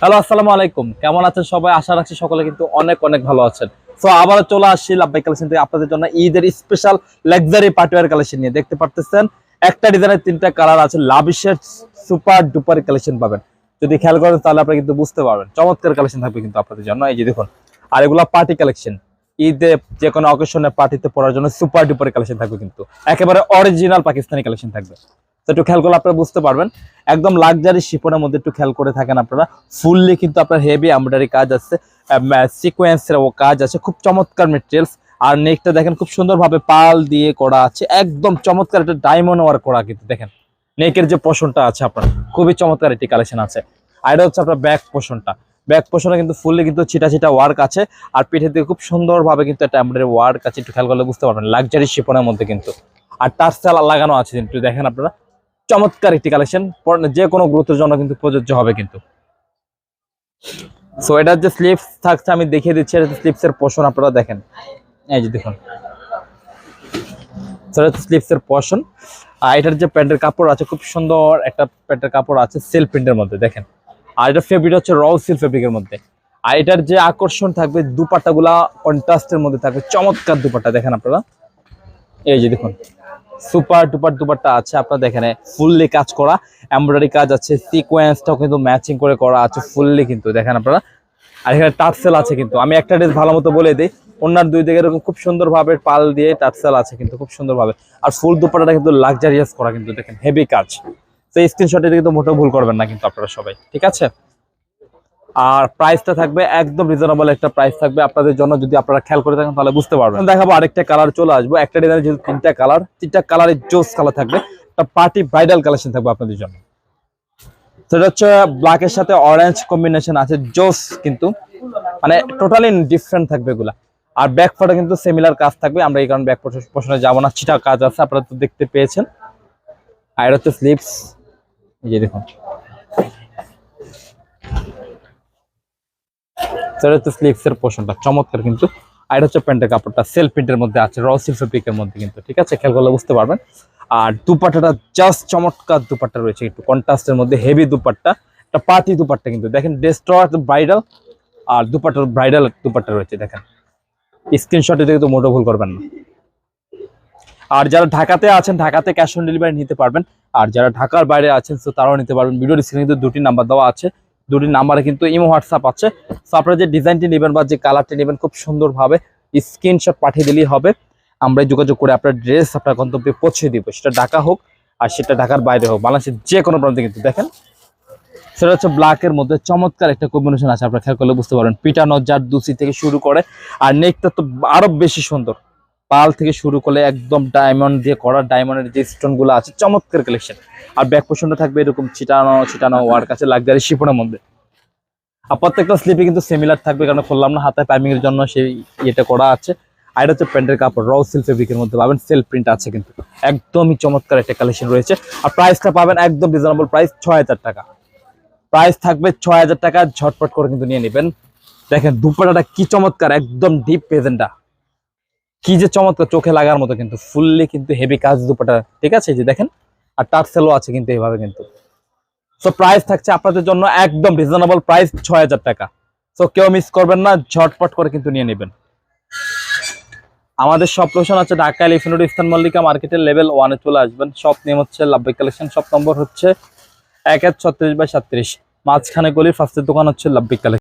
Hello, আসসালামু আলাইকুম। কেমন আছেন সবাই? আশা রাখছি সকলে কিন্তু অনেক অনেক ভালো আছেন। তো আবারও চলে আসছি লাভবাই কালেকশন থেকে আপনাদের জন্য ঈদের স্পেশাল লাক্সারি পার্টিওয়ার কালেকশন নিয়ে। দেখতে পারতেছেন, একটা ডিজাইনের তিনটা কালার আছে। লাভিশের সুপার ডুপার কালেকশন পাবেন। যদি খেয়াল করেন তাহলে আপনারা কিন্তু বুঝতে পারবেন। চমৎকার কালেকশন থাকবে কিন্তু আপনাদের জন্য। এই যে দেখুন, আর এগুলা পার্টি কালেকশন ঈদে যে কোনো অকেশনে পার্টিতে পড়ার জন্য সুপার ডুপার কালেকশন থাকবে কিন্তু। একেবারে অরিজিনাল পাকিস্তানি কালেকশন থাকবে। তো একটু খেয়াল করলে আপনারা বুঝতে পারবেন। একদম লাক্সারি শিপনের মধ্যে একটু খেয়াল করে থাকেন আপনারা। ফুললি কিন্তু আপনার হেভি এমব্রয়ডারি কাজ আছে। সিকোয়েন্সের কাজ আছে। খুব চমৎকার মেটেরিয়ালস আর নেকটা দেখেন, খুব সুন্দরভাবে পাল দিয়ে করা আছে। একদম চমৎকার একটা ডায়মন্ড ওয়ার্ক করা কিন্তু দেখেন। নেকের যে পোষণটা আছে আপনার, খুবই চমৎকার একটি কালেকশন আছে। আর এটা হচ্ছে আপনার ব্যাক পোষণটা ব্যাক পোষণে কিন্তু ফুললি কিন্তু ছিটা ছিটা ওয়ার্ক আছে। আর পিঠের দিকে খুব সুন্দরভাবে কিন্তু একটা এমব্রয়ডারি ওয়ার্ক আছে। একটু খেয়াল করলে বুঝতে পারবেন। লাক্সারি শিপনের মধ্যে কিন্তু। আর টার্সেল লাগানো আছে কিন্তু। দেখেন আপনারা চমৎকার একটি কালেকশন যে কোনো গ্রুপের জন্য কিন্তু প্রযোজ্য হবে কিন্তু। সো এটার যে স্লিপস থাকছে, আমি দেখিয়ে দিচ্ছি। এটা স্লিপস এর পোষণ আপনারা দেখেন। এই যে দেখুন। স্লিপস এর পোষণ আর এটার যে প্যান্টের কাপড় আছে, খুব সুন্দর একটা প্যান্টের কাপড় আছে সেল প্রিন্টের মধ্যে, দেখেন। আর এটা ফেব্রিক হচ্ছে র সিল ফেব্রিকের মধ্যে। আর এটার যে আকর্ষণ থাকবে, দুপাট্টাগুলা কন্ট্রাস্টের মধ্যে থাকবে, চমৎকার দুপাট্টা, দেখেন আপনারা। এই যে দেখুন। সুপার টুপার দুপারটা আছে, আপনারা দেখেন ফুললি কাজ করা এমব্রয়ডারি কাজ আছে সিকোয়েন্সটাও কিন্তু ম্যাচিং করে করা আছে ফুললি কিন্তু, দেখেন আপনারা। আর এখানে টার্সেল আছে কিন্তু, আমি একটা ড্রেস ভালো মতো বলে দিই ওনার দুই দিকে এরকম খুব সুন্দরভাবে পাল দিয়ে টার্সেল আছে কিন্তু, খুব সুন্দরভাবে। আর ফুল দুপাটাটা কিন্তু লাক্সারিয়াস করা কিন্তু, দেখেন হেভি কাজ। তো স্ক্রিনশটে কিন্তু মোটেও ভুল করবেন না কিন্তু আপনারা সবাই, ঠিক আছে? আর প্রাইসটা থাকবে একদম রিজনেবল একটা প্রাইস থাকবে। আপনাদের জন্য যদি আপনারা খেয়াল করে থাকেন, তাহলে বুঝতে পারবেন। দেখাবো আরেকটা কালার চলে আসব। একটা ডিজাইনের যেহেতু তিনটা কালার তিনটা কালারের জোস কালার থাকবে। একটা পার্টি ব্রাইডাল কালেকশন থাকবে আপনাদের জন্য। সেটা হচ্ছে ব্ল্যাকের সাথে অরেঞ্জ কম্বিনেশন আছে, জোস কিন্তু। মানে টোটালি ডিফারেন্ট থাকবে এগুলা। আর ব্যাক ফটো কিন্তু সিমিলার কাজ থাকবে। আমরা এই কারণে ব্যাক পোষণে যাব না। চিটা কাজ আছে, আপনারা তো দেখতে পেয়েছেন। আর হচ্ছে স্লিপস এই যে দেখুন। সেটা হচ্ছে স্লিপস এর চমৎকার কিন্তু। আর হচ্ছে প্যান্টের কাপড়টা সেল প্রিন্টের মধ্যে আছে র সিল ফেব্রিকের মধ্যে কিন্তু, ঠিক আছে? খেয়াল করলে বুঝতে পারবেন। আর দুপাট্টাটা জাস্ট চমৎকার দুপাট্টা রয়েছে একটু কন্ট্রাস্টের মধ্যে হেভি দুপাট্টা, একটা পার্টি দুপাট্টা কিন্তু। দেখেন ডেস্ট্র ব্রাইডাল আর দুপাট্টার ব্রাইডাল দুপাট্টা রয়েছে, দেখেন। স্ক্রিনশটে দেখে তো মোটো ভুল করবেন না। আর যারা ঢাকাতে আছেন, ঢাকাতে ক্যাশ অন ডেলিভারি নিতে পারবেন। আর যারা ঢাকার বাইরে আছেন, তো তারাও নিতে পারবেন। ভিডিও স্ক্রিনে কিন্তু দুটি নাম্বার দেওয়া আছে। দুটি নাম্বারে কিন্তু ইমো হোয়াটসঅ্যাপ আছে। তো আপনারা যে ডিজাইনটি নেবেন বা যে কালারটি নেবেন খুব সুন্দরভাবে স্ক্রিনশট পাঠিয়ে দিলেই হবে। আমরা যোগাযোগ করে আপনার ড্রেস, আপনার গন্তব্যে পৌঁছে দিব। সেটা ঢাকা হোক আর সেটা ঢাকার বাইরে হোক, বাংলাদেশের যে কোনো প্রান্তে কিন্তু দেখেন। সেটা হচ্ছে ব্ল্যাকের মধ্যে চমৎকার একটা কম্বিনেশন আছে, আপনারা খেয়াল করলে বুঝতে পারবেন। পিটানো জার দুসি থেকে শুরু করে, আর নেকটা তো আরও বেশি সুন্দর। পাল থেকে শুরু করলে একদম ডায়মন্ড দিয়ে করা ডায়মন্ডের যে স্টোনগুলো আছে, চমৎকার কালেকশন আর ব্যাক পোর্শনটা থাকবে এরকম ছিটানো ছিটানো ওয়ার্ক আছে লাক্সারি শিপনের মধ্যে। আর প্রত্যেকটা স্লিপে কিন্তু সিমিলার থাকবে, কারণ খুললাম না, হাতে এর জন্য সেই ইয়েটা করা আছে। আর এটা হচ্ছে প্যান্টের কাপড় র সিল ফেব্রিকের মধ্যে পাবেন সেল প্রিন্ট আছে কিন্তু। একদমই চমৎকার একটা কালেকশন রয়েছে। আর প্রাইসটা পাবেন একদম রিজনেবল প্রাইস ছয় হাজার টাকা। প্রাইস থাকবে ছয় হাজার টাকা, ঝটপট করে কিন্তু নিয়ে নেবেন। দেখেন দুপাটাটা কি চমৎকার, একদম ডিপ পেজেন্টটা কি যে চমৎকার চোখে লাগার মতো কিন্তু ফুললি কিন্তু হেভি কাজ দুপাটা, ঠিক আছে? যে দেখেন, আর টার্সেলও আছে কিন্তু এইভাবে কিন্তু। সো প্রাইস থাকছে আপনাদের জন্য একদম রিজনেবল প্রাইস ছয় হাজার টাকা। সো কেউ মিস করবেন না, ঝটপট করে কিন্তু নিয়ে নেবেন। আমাদের সব লোকেশন আছে ঢাকা এলিফেন্ট ইস্তান মল্লিকা মার্কেটের লেভেল ওয়ানে চলে আসবেন। সব নেম হচ্ছে লাভবাই কালেকশন সব নম্বর হচ্ছে এক এক ছত্রিশ বাই সাত্রিশ। মাঝখানে গলির ফার্স্টের দোকান হচ্ছে লাভবিক কালেকশন